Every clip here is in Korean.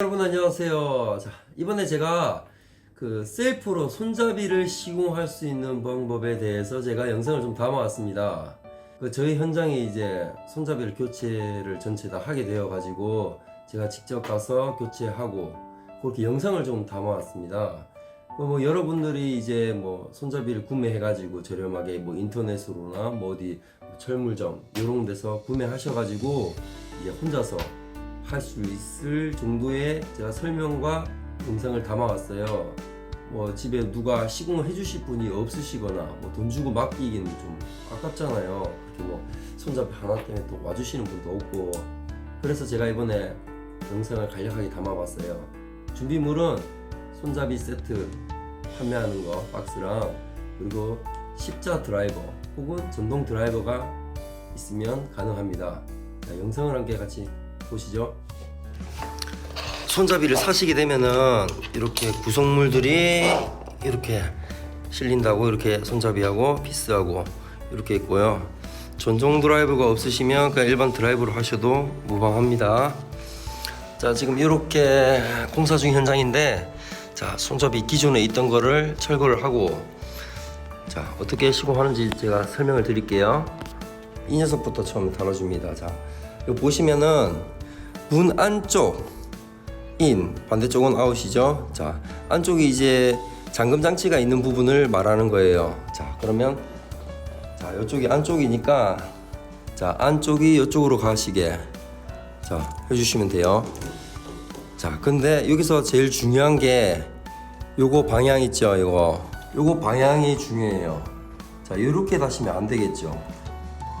여러분 안녕하세요. 자, 이번에 제가 그 셀프로 손잡이를 시공할 수 있는 방법에 대해서 제가 영상을 좀 담아왔습니다. 그 저희 현장에 이제 손잡이를 교체를 전체 다 하게 되어 가지고 제가 직접 가서 교체하고 그렇게 영상을 좀 담아왔습니다. 그뭐 여러분들이 이제 뭐 손잡이를 구매해 가지고 저렴하게 뭐 인터넷으로나 뭐 어디 철물점 이런 데서 구매하셔 가지고 이제 혼자서 할 수 있을 정도의 제가 설명과 영상을 담아왔어요. 뭐 집에 누가 시공을 해주실 분이 없으시거나 뭐 돈 주고 맡기기는 좀 아깝잖아요. 그렇게 뭐 손잡이 하나 때문에 또 와주시는 분도 없고 그래서 제가 이번에 영상을 간략하게 담아봤어요. 준비물은 손잡이 세트 판매하는 거 박스랑 그리고 십자 드라이버 혹은 전동 드라이버가 있으면 가능합니다. 자, 영상을 함께 같이 보시죠. 손잡이를 사시게 되면은 이렇게 구성물들이 이렇게 실린다고 이렇게 손잡이하고 피스하고 이렇게 있고요. 전동 드라이버가 없으시면 그냥 일반 드라이브로 하셔도 무방합니다. 자 지금 이렇게 공사 중 현장인데 자 손잡이 기존에 있던 거를 철거를 하고 자 어떻게 시공하는지 제가 설명을 드릴게요. 이 녀석부터 처음 다뤄줍니다. 자 여기 보시면은 문 안쪽 인 반대쪽은 아웃이죠. 자 안쪽이 이제 잠금 장치가 있는 부분을 말하는 거예요. 자 그러면 자 이쪽이 안쪽이니까 자 안쪽이 이쪽으로 가시게 자 해주시면 돼요. 자 근데 여기서 제일 중요한 게 요거 방향 있죠 이거 요거 방향이 중요해요. 자 이렇게 다시면 안 되겠죠.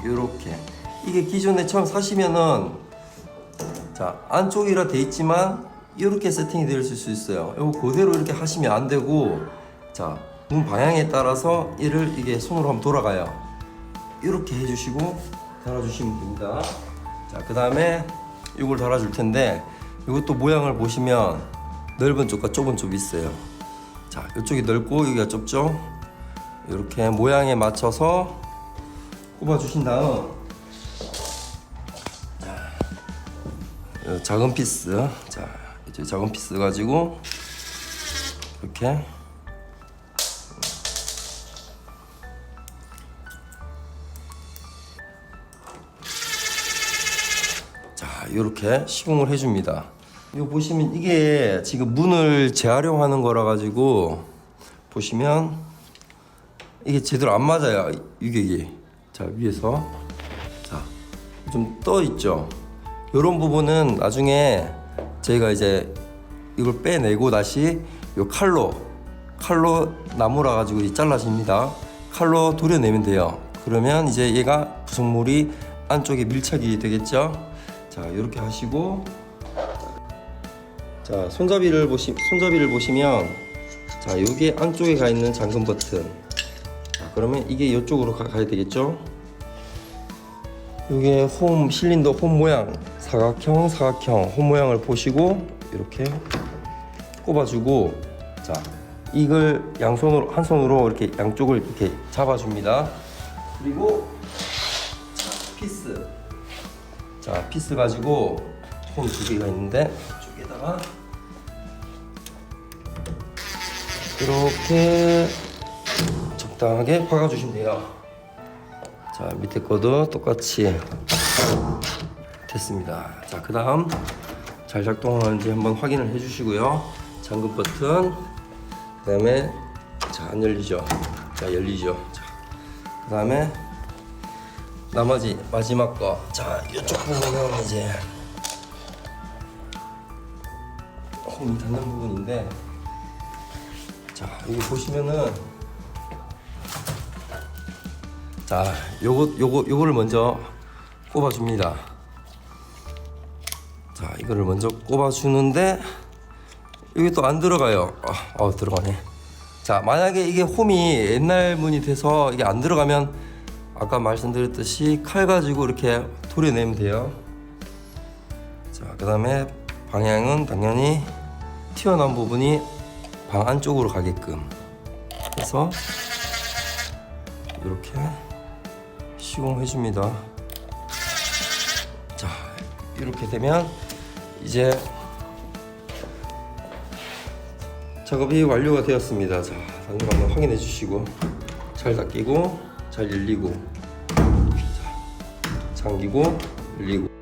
요렇게 이게 기존에 처음 사시면은 자 안쪽이라 돼 있지만 이렇게 세팅이 있을 수 있어요. 이거 그대로 이렇게 하시면 안 되고 자 문 방향에 따라서 얘를 이게 손으로 한번 돌아가요. 이렇게 해주시고 달아주시면 됩니다. 자그 다음에 이걸 달아줄 텐데 이것도 모양을 보시면 넓은 쪽과 좁은 쪽이 있어요. 자 이쪽이 넓고 여기가 좁죠. 이렇게 모양에 맞춰서 꼽아주신 다음 어, 작은 피스. 자 이제 작은 피스 가지고 이렇게. 자 이렇게 시공을 해줍니다 이거 보시면 이게 지금 문을 재활용하는 거라 가지고 보시면 이게 제대로 안 맞아요 이게 이게 자 위에서 자 좀 떠 있죠 이런 부분은 나중에 저희가 이제 이걸 빼내고 다시 요 칼로 칼로 나무라 가지고 이 잘라집니다. 칼로 도려내면 돼요. 그러면 이제 얘가 구성물이 안쪽에 밀착이 되겠죠. 자 이렇게 하시고 자 손잡이를 보시 손잡이를 보시면 자 여기 안쪽에 가 있는 잠금 버튼. 자 그러면 이게 이쪽으로 가, 가야 되겠죠. 이게 홈 실린더 홈 모양 사각형 사각형 홈 모양을 보시고 이렇게 꼽아주고 자 이걸 양손으로 한 손으로 이렇게 양쪽을 이렇게 잡아줍니다. 그리고 자 피스 자 피스 가지고 홈 두 개가 있는데 이쪽에다가 이렇게 적당하게 박아주시면 돼요. 자 밑에 거도 똑같이 됐습니다. 자 그 다음 잘 작동하는지 한번 확인을 해 주시고요. 잠금 버튼 그 다음에 자 안 열리죠? 자 열리죠? 그 다음에 나머지 마지막 거 자 이쪽 부분은 이제 홈이 닿는 부분인데 자 여기 보시면은 자, 요거 요거 요거를 먼저 꼽아 줍니다. 자, 이거를 먼저 꼽아 주는데 여기 또 안 들어가요. 아, 어, 들어가네. 자, 만약에 이게 홈이 옛날 문이 돼서 이게 안 들어가면 아까 말씀드렸듯이 칼 가지고 이렇게 도려내면 돼요. 자, 그다음에 방향은 당연히 튀어나온 부분이 방 안쪽으로 가게끔 해서 이렇게 시공해 줍니다. 이렇게 되면 이제 작업이 완료가 되었습니다. 자, 당근 한번 확인해 주시고 잘 닦이고 잘 열리고 자, 잠기고 열리고